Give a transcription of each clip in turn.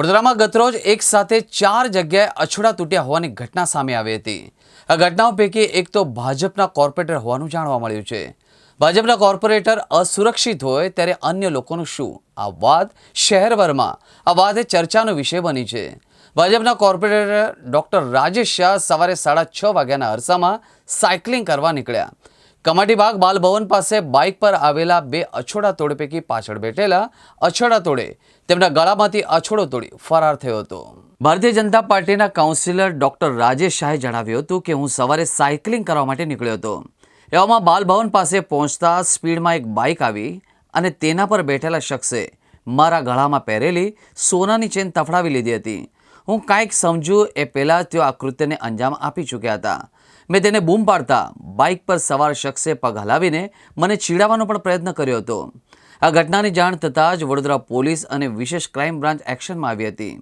વડોદરામાં ગતરોજ એક સાથે ચાર જગ્યાએ અછડા તૂટ્યા હોવાની ઘટના સામે આવી હતી. આ ઘટનાઓ પૈકી એક તો ભાજપના કોર્પોરેટર હોવાનું જાણવા મળ્યું છે. ભાજપના કોર્પોરેટર અસુરક્ષિત હોય ત્યારે અન્ય લોકોનું શું? આ વાત શહેરભરમાં આ વાત એ ચર્ચાનો વિષય બની છે. ભાજપના કોર્પોરેટર ડોક્ટર રાજેશ શાહ સવારે સાડા છ વાગ્યાના અરસામાં સાયકલિંગ કરવા નીકળ્યા. કમાટીબાગ બાલભવન પાસે બાઇક પર આવેલા બે અછોડા તોડ પૈકી પાછળ બેઠેલા અછોડા તોડે તેમના ગળામાંથી અછોડો તોડી ફરાર થયો હતો. ભારતીય જનતા પાર્ટીના કાઉન્સિલર ડોક્ટર રાજેશ શાહે જણાવ્યું હતું કે હું સવારે સાયકલિંગ કરવા માટે નીકળ્યો હતો. એવામાં બાલભવન પાસે પહોંચતા સ્પીડમાં એક બાઇક આવી અને તેના પર બેઠેલા શખ્સે મારા ગળામાં પહેરેલી સોનાની ચેન તફડાવી લીધી હતી. હું કાંઈક સમજુ એ પહેલાં તેઓ આ અંજામ આપી ચૂક્યા હતા. મેં તેને બૂમ પાડતા બાઇક પર સવાર શખ્સે પગ હલાવીને મને ચીડાવવાનો પણ પ્રયત્ન કર્યો હતો. આ ઘટનાની જાણ થતાં જ વડોદરા પોલીસ અને વિશેષ ક્રાઇમ બ્રાન્ચ એક્શનમાં આવી હતી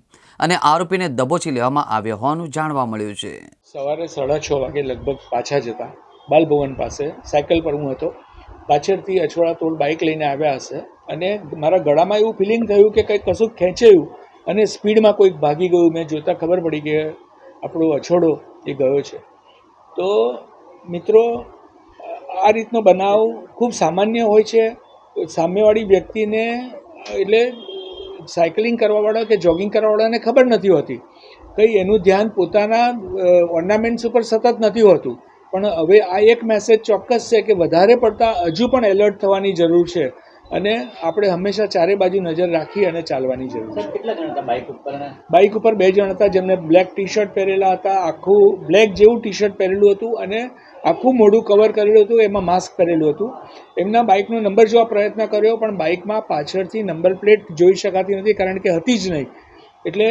અને આરોપીને દબોચી લેવામાં આવ્યો હોવાનું જાણવા મળ્યું છે. સવારે સાડા છ વાગે લગભગ પાછા જતા બાલભવન પાસે સાયકલ પર હું હતો. પાછળથી અછવાડા તોડ બાઇક લઈને આવ્યા હશે અને મારા ગળામાં એવું ફિલિંગ થયું કે કંઈક કશું ખેંચાયું અને સ્પીડમાં કોઈક ભાગી ગયું. મેં જોતાં ખબર પડી કે આપણો અછોડો એ ગયો છે. તો મિત્રો, આ રીતનો બનાવ ખૂબ સામાન્ય હોય છે. સામેવાળી વ્યક્તિને, એટલે સાયકલિંગ કરવાવાળા કે જોગિંગ કરવાવાળાને ખબર નથી હોતી. કંઈ એનું ધ્યાન પોતાના ઓર્નામેન્ટ્સ ઉપર સતત નથી હોતું. પણ હવે આ એક મેસેજ ચોક્કસ છે કે વધારે પડતા હજુ પણ એલર્ટ થવાની જરૂર છે. અને આપણે હંમેશા ચારે બાજુ નજર રાખી અને ચાલવાની જરૂર છે. બાઇક ઉપર બાઇક ઉપર બે જણ હતા જેમને બ્લેક ટી શર્ટ પહેરેલા હતા આખું બ્લેક જેવું ટી શર્ટ પહેરેલું હતું અને આખું મોઢું કવર કરેલું હતું એમાં માસ્ક પહેરેલું હતું. એમના બાઇકનો નંબર જોવા પ્રયત્ન કર્યો પણ બાઇકમાં પાછળથી નંબર પ્લેટ જોઈ શકાતી નથી કારણ કે હતી જ નહીં. એટલે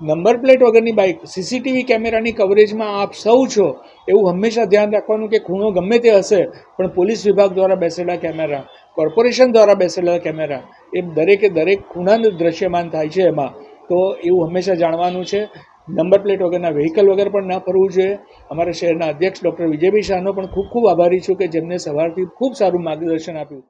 નંબર પ્લેટ વગરની બાઇક સીસીટીવી કેમેરાની કવરેજમાં આપ સૌ છો એવું હંમેશા ધ્યાન રાખવાનું કે ખૂણો ગમે તે હશે પણ પોલીસ વિભાગ દ્વારા બેસેલા કેમેરા. કોર્પોરેશન દ્વારા બેસેલા કેમેરા એ દરેકે દરેક ખૂણાનું દ્રશ્યમાન થાય છે એમાં. તો એવું હંમેશા જાણવાનું છે. નંબર પ્લેટ વગરના વ્હીકલ વગર પણ ન ફરવું જોઈએ. અમારા શહેરના અધ્યક્ષ ડૉક્ટર વિજયભાઈ શાહનો પણ ખૂબ ખૂબ આભારી છું કે જેમને સવારથી ખૂબ સારું માર્ગદર્શન આપ્યું.